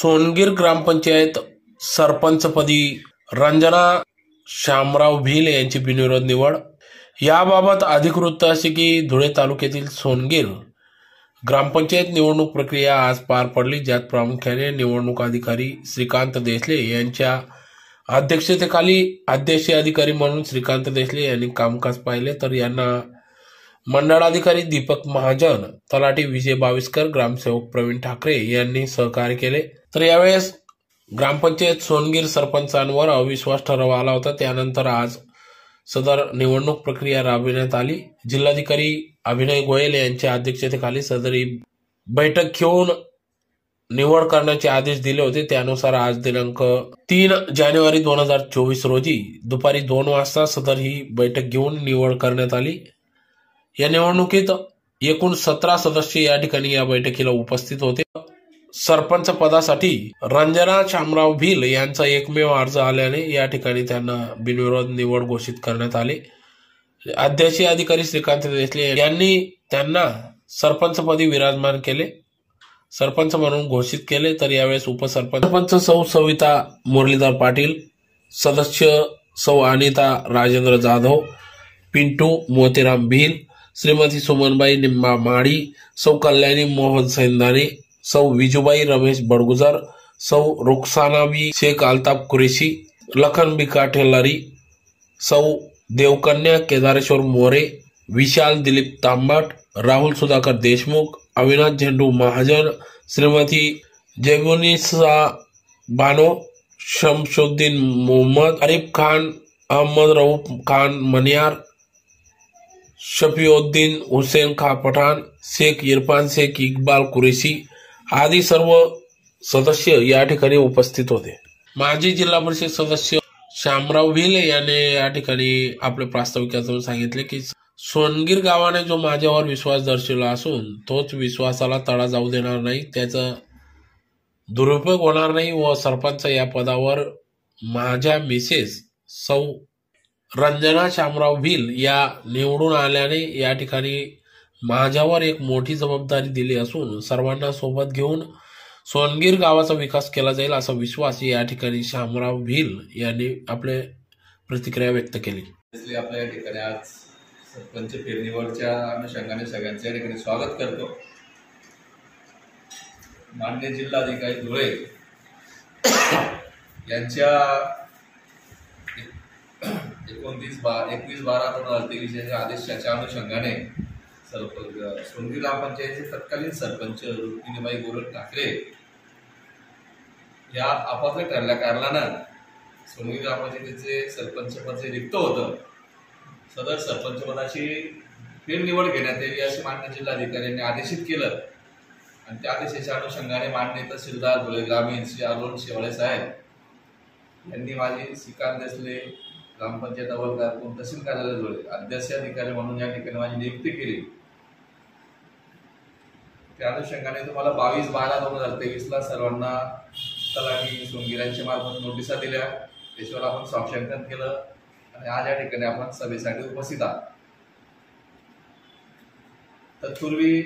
सोनगीर ग्रामपंचायत सरपंचपदी रंजना श्यामराव भिल यांची बिनविरोध निवड. याबाबत अधिकृत असे की धुळे तालुक्यातील सोनगीर ग्रामपंचायत निवडणूक प्रक्रिया आज पार पडली. ज्यात प्रामुख्याने निवडणूक अधिकारी श्रीकांत देसले यांच्या अध्यक्षतेखाली अध्यक्षीय अधिकारी म्हणून श्रीकांत देसले यांनी कामकाज पाहिले. तर यांना मंडळाधिकारी दीपक महाजन तलाठी विजय बाविस्कर ग्रामसेवक प्रवीण ठाकरे यांनी सहकार्य केले. तर यावेळेस ग्रामपंचायत सोनगीर सरपंचांवर अविश्वास ठराव आला होता. त्यानंतर आज सदर निवडणूक प्रक्रिया राबविण्यात आली. जिल्हाधिकारी अभिनय गोयल यांच्या अध्यक्षतेखाली सदरी बैठक घेऊन निवड करण्याचे आदेश दिले होते. त्यानुसार आज दिनांक तीन जानेवारी दोन हजार चोवीस रोजी दुपारी दोन वाजता सदर ही बैठक घेऊन निवड करण्यात आली. या निवडणुकीत एकूण सतरा सदस्य या ठिकाणी या बैठकीला उपस्थित होते. सरपंच पदासाठी रंजना शामराव भिल यांचा एकमेव अर्ज आल्याने या ठिकाणी त्यांना बिनविरोध निवड घोषित करण्यात आले. अध्यक्षीय अधिकारी श्रीकांत देसले यांनी त्यांना सरपंचपदी विराजमान केले. सरपंच म्हणून घोषित केले तर यावेळेस उपसरपंच सरपंच सौ सविता मुरलीधर पाटील सदस्य सौ अनिता राजेंद्र जाधव पिंटू मोतीराम भिल श्रीमती सुमनबाई निम्मा माडी सौ कल्याणी मोहन सैंदाने सौ विजुबाई रमेश बड़गुजर, सौ रुखसाना भी शेख अलताप कुरेशी, लखन भी काठेलारी, सौ देवकन्या केदारेश्वर मोरे, विशाल दिलीप तांबट, राहुल सुधाकर देशमुख, अविनाश झेंडू महाजन, श्रीमती जेबुनिसा बानो, शमशुद्दीन मोहम्मद, अरिफ खान, अहमद रऊफ खान मनियार, शफीउद्दीन हुसैन खा पठान, शेख इरफान शेख इकबाल कुरेशी आदी सर्व सदस्य या ठिकाणी उपस्थित होते. माजी जिल्हा परिषद सदस्य श्यामराव भिले याने या ठिकाणी आपले प्रास्ताविकातून सांगितले की सोनगीर गावाने जो माझ्यावर विश्वास दर्शवला असून तोच विश्वासाला तडा जाऊ देणार नाही त्याचा दुरुपयोग होणार नाही व सरपंच या पदावर माझ्या मिसेस सौ रंजना शामराव भिल या निवडून आल्याने या ठिकाणी माझ्यावर एक मोठी जबाबदारी दिली असून सर्वांना सोबत घेऊन सोनगीर गावाचा विकास केला जाईल असा विश्वास या ठिकाणी श्यामराव भिल यांनी आपले प्रतिक्रिया व्यक्त केली. आपल्या या ठिकाणी आज सरपंच फेरनिवडच्या अनुषंगाने सगळ्यांचं या ठिकाणी स्वागत करतो. मान्य जिल्हाधिकारी धुळे यांच्या एकोणतीस बा एकवीस बारा दोन हजार तेवीस यांच्या आदेशाच्या अनुषंगाने सरपंच सोनगी ग्रामपंचायतीचे तत्कालीन सरपंच रुक्मिणीबाई गोरख ठाकरे या अपात्र ठरल्या कारणानं सोनगी ग्रामपंचायतीचे सरपंच पद जे रिक्त होतं सदर सरपंच पदाची फेरनिवड घेण्यात यावी असे मान्य जिल्हाधिकाऱ्यांनी आदेशित केलं. आणि त्या आदेशाच्या अनुषंगाने मान्य तहसीलदार धुळे ग्रामीण श्री अरुण शेवाळे साहेब यांनी माझी श्रीकांत देसले ग्रामपंचायत अवलकार कोण तहसील कार्यालय धुळे अध्यक्ष अधिकारी म्हणून या ठिकाणी माझी नियुक्ती केली. त्या अनुषंगाने तुम्हाला बावीस बारा दोन हजार तेवीसला सर्वांना तलाठी सोनगिरांच्या मार्फत नोटिसा दिल्या. त्याच्यावर आपण साक्षांकन केलं. आणि आज या ठिकाणी आपण सभेसाठी उपस्थित आहात. तत्पूर्वी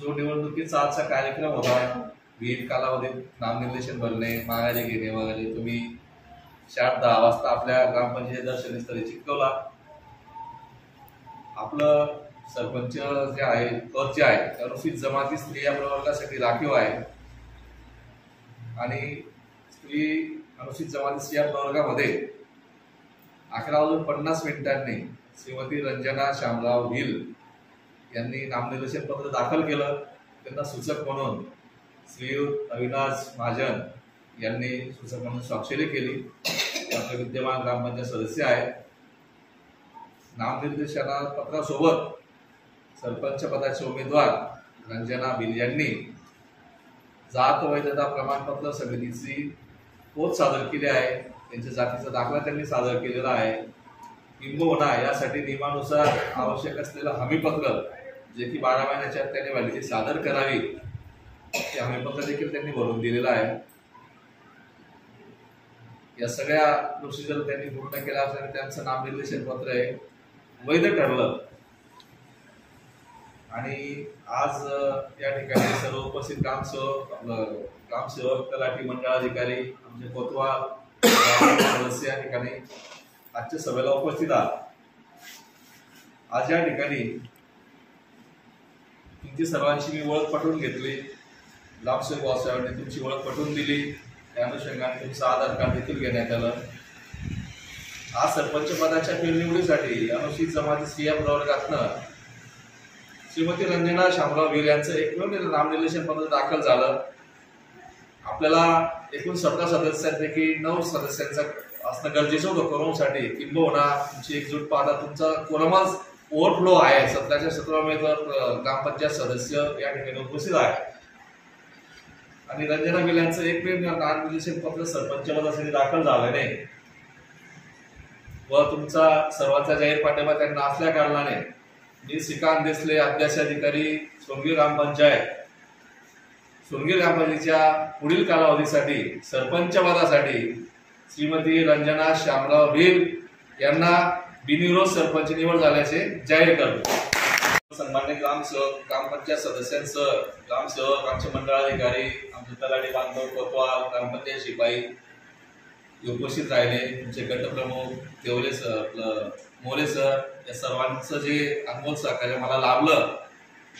जो निवडणुकीचा आजचा कार्यक्रम होता विहित कालावधीत नामनिर्देशन भरणे माघारी घेणे वगैरे तुम्ही चार दहा वाजता आपल्या ग्रामपंचायत दर्शनस्थळी चिटकवला आपलं सरपंच जे आहे पद जे आहे त्या अनुसूचित जमाती स्त्रिया प्रवर्गासाठी राखीव आहे. आणि स्त्री अनुसूचित जमाती स्त्रिया प्रवर्गामध्ये अकरा वाजून पन्नास मिनिटांनी श्रीमती रंजना श्यामराव गिल यांनी नामनिर्देशन पत्र दाखल केलं. त्यांना सूचक म्हणून श्रीयुत अविनाश महाजन यांनी सूचक म्हणून स्वाक्षरी केली. आपले विद्यमान ग्रामपंचायत सदस्य आहेत नामनिर्देशना पत्रासोबत सरपंच पदाचे उमेदवार रंजना बिल यांनी जात वैधता प्रमाणपत्र समितीची पोच सादर केली आहे. त्यांच्या जातीचा दाखला त्यांनी सादर केलेला आहे. किंबहुना यासाठी नियमानुसार आवश्यक असलेलं हमीपत्र जे की बारा महिन्याच्या आत त्यांनी व्हॅलिडिटी सादर करावी ते हमीपत्र देखील त्यांनी भरून दिलेलं आहे. या सगळ्या प्रोसिजर त्यांनी पूर्ण केल्या असल्याने त्यांचं नामनिर्देशन पत्र आहे. वैध ठरलं. आणि आज त्या या ठिकाणी सर्व उपस्थित ग्रामसेवक आपलं ग्रामसेवक तलाठी मंडळाधिकारी आमचे कोतवाल सदस्य या ठिकाणी आजच्या सभेला उपस्थित आहात. आज या ठिकाणी तुमची सर्वांची मी ओळख पटवून घेतली. ग्रामसेवक भाऊसाहेबांनी तुमची ओळख पटवून दिली. त्या अनुषंगाने तुमचं आधार कार्ड देखील घेण्यात आलं. आज सरपंच पदाच्या फेरनिवडीसाठी अनुसूचित जमाती स्त्रिया घातलं. श्रीमती रंजना शामराव वीर यांचं एकमेव नामनिर्देशन पत्र दाखल झालं. आपल्याला एकूण सतरा सदस्यांपैकी नऊ सदस्यांचा असणं गरजेचं होतं कोरोनासाठी. किंबहुना तुमची एकजूट पाहता तुमचा कोरमच ओव्हरफ्लो आहे. सतराच्या सतरा उमेदवार ग्रामपंचायत सदस्य या ठिकाणी उपस्थित आहे. आणि रंजना वीर यांचं एकमेव नामनिर्देशन पत्र सरपंच पदासाठी दाखल झालं नाही व तुमचा सर्वांचा जाहीर पाठिंबा त्यांना असल्या कारणाने मी श्रीकांत देसले अभ्यास अधिकारी सोनगी ग्रामपंचायत सोंगी ग्रामपंचायतीच्या पुढील कालावधीसाठी सरपंचपदासाठी श्रीमती रंजना श्यामराव भील यांना बिनविरोध सरपंच निवड झाल्याचे जाहीर करतो. सन्मान्य ग्रामसेवक ग्रामपंचायत सदस्यांसह ग्रामसेवक आमचे मंडळाधिकारी आमचे तलाठी बांधव कोतवाल ग्रामपंचायत शिपाई उपस्थित राहिले. आमचे गटप्रमुख देवले सर आपलं मोरे सर या सर्वांचं जे अनमोल सहकार्य मला लाभलं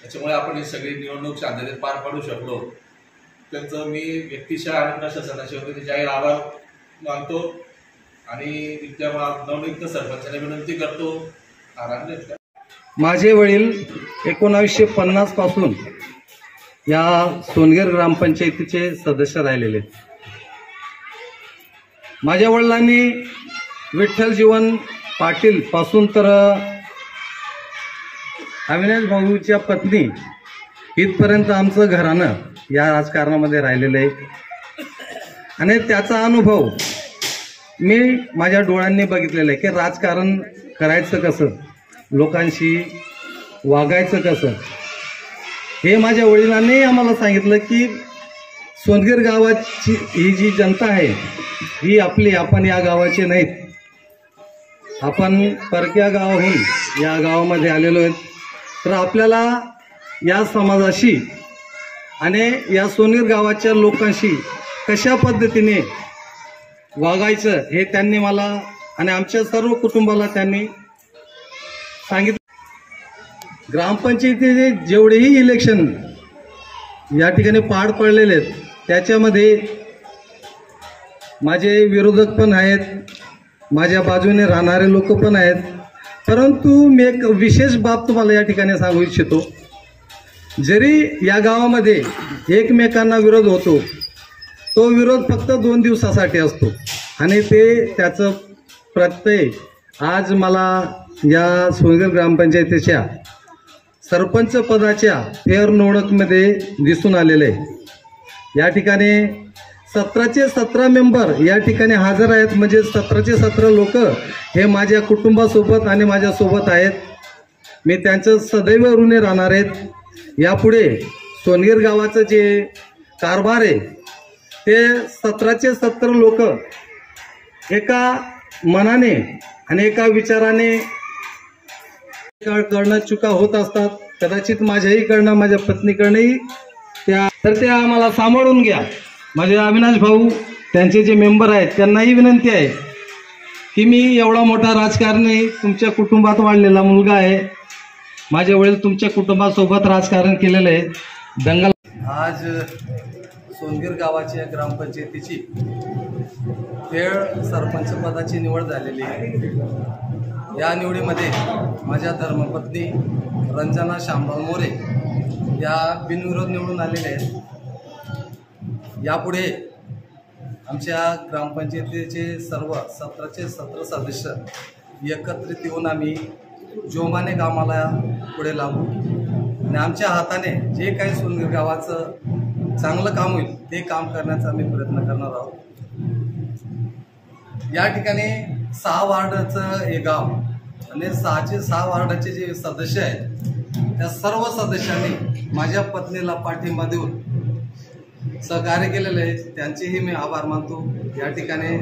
त्याच्यामुळे आपण ही सगळी निवडणूक शांततेत पार पाडू शकलो. त्यांचं मी व्यक्तिशा आणि प्रशासनाच्या वतीने जाहीर आभार मानतो आणि विद्यमान नवनियुक्त सरपंचाला विनंती करतो. आराम माझे वडील एकोणावीसशे पन्नासपासून या सोनगीर ग्रामपंचायतीचे सदस्य राहिलेले आहेत. माझ्या वडिलांनी विठ्ठल जीवन पाटील पासून तर अविनाश भाऊच्या पत्नी इथपर्यंत आमचं घराणं या राजकारणामध्ये राहिलेलं आहे. आणि त्याचा अनुभव मी माझ्या डोळ्यांनी बघितलेलं आहे की राजकारण करायचं कसं लोकांशी वागायचं कसं. हे माझ्या वडिलांनी आम्हाला सांगितलं की सोनगीर गावाची ही जी जनता आहे ही आपली आपण या गावाची नाहीत. आपण परक्या गावाहून या गावामध्ये आलेलो आहेत. तर आपल्याला या समाजाशी आणि या सोनेर गावाच्या लोकांशी कशा पद्धतीने वागायचं हे त्यांनी मला आणि आमच्या सर्व कुटुंबाला त्यांनी सांगितलं. ग्रामपंचायतीचे जेवढेही इलेक्शन या ठिकाणी पार पडलेले आहेत त्याच्यामध्ये माझे विरोधक पण आहेत. माझ्या बाजूने राहणारे लोक पण आहेत. परंतु मी एक विशेष बाब तुम्हाला या ठिकाणी सांगू इच्छितो. जरी या गावामध्ये एकमेकांना विरोध होतो तो विरोध फक्त दोन दिवसासाठी असतो. आणि ते त्याचं प्रत्यय आज मला या सोनगर ग्रामपंचायतीच्या सरपंच पदाच्या फेअर दिसून आलेलं आहे. या ठिकाणी सतराचे सतरा मेंबर या ठिकाणी हजर आहेत. म्हणजे सतराचे सतरा लोक हे माझ्या कुटुंबासोबत आणि माझ्यासोबत आहेत. मी त्यांचं सदैव ऋणी राहणार आहेत. यापुढे सोनगीर गावाचं जे कारभार आहे ते सतराचे सत्तर लोक एका मनाने आणि एका विचाराने कडनं चुका होत असतात. कदाचित माझ्याहीकडनं माझ्या पत्नीकडनंही त्या तर त्या आम्हाला सांभाळून घ्या. माझे अविनाश भाऊ त्यांचे जे मेंबर आहेत त्यांनाही विनंती आहे की मी एवढा मोठा राजकारणी तुमच्या कुटुंबात वाढलेला मुलगा आहे. माझे वडील तुमच्या कुटुंबासोबत राजकारण केलेलं आहे. दंगल आज सोनगीर गावाच्या ग्रामपंचायतीची खेळ सरपंच पदाची निवड झालेली आहे. या निवडीमध्ये माझ्या धर्मपत्नी रंजना शामराव मोरे या बिनविरोध निवडून आलेल्या आहेत. यापुढे आमच्या ग्रामपंचायतीचे सर्व सतराचे सतरा सदस्य एकत्रित येऊन आम्ही जोमाने कामाला पुढे लागू. आणि आमच्या हाताने जे काही सुनगर गावाचं चांगलं काम होईल ते काम करण्याचा आम्ही प्रयत्न करणार आहोत. या ठिकाणी सहा वार्डाचं हे गाव आणि सहाचे सहा वार्डाचे जे सदस्य आहेत त्या सर्व सदस्यांनी माझ्या पत्नीला पाठिंबा देऊन सहकार्य केलेलं आहे. त्यांचेही मी आभार मानतो. या ठिकाणी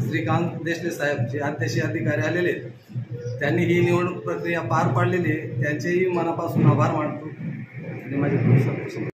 श्रीकांत देशले साहेब जे अध्यक्ष अधिकारी आलेले आहेत त्यांनी ही निवडणूक प्रक्रिया पार पाडलेली आहे. त्यांचेही मनापासून आभार मानतो. माझे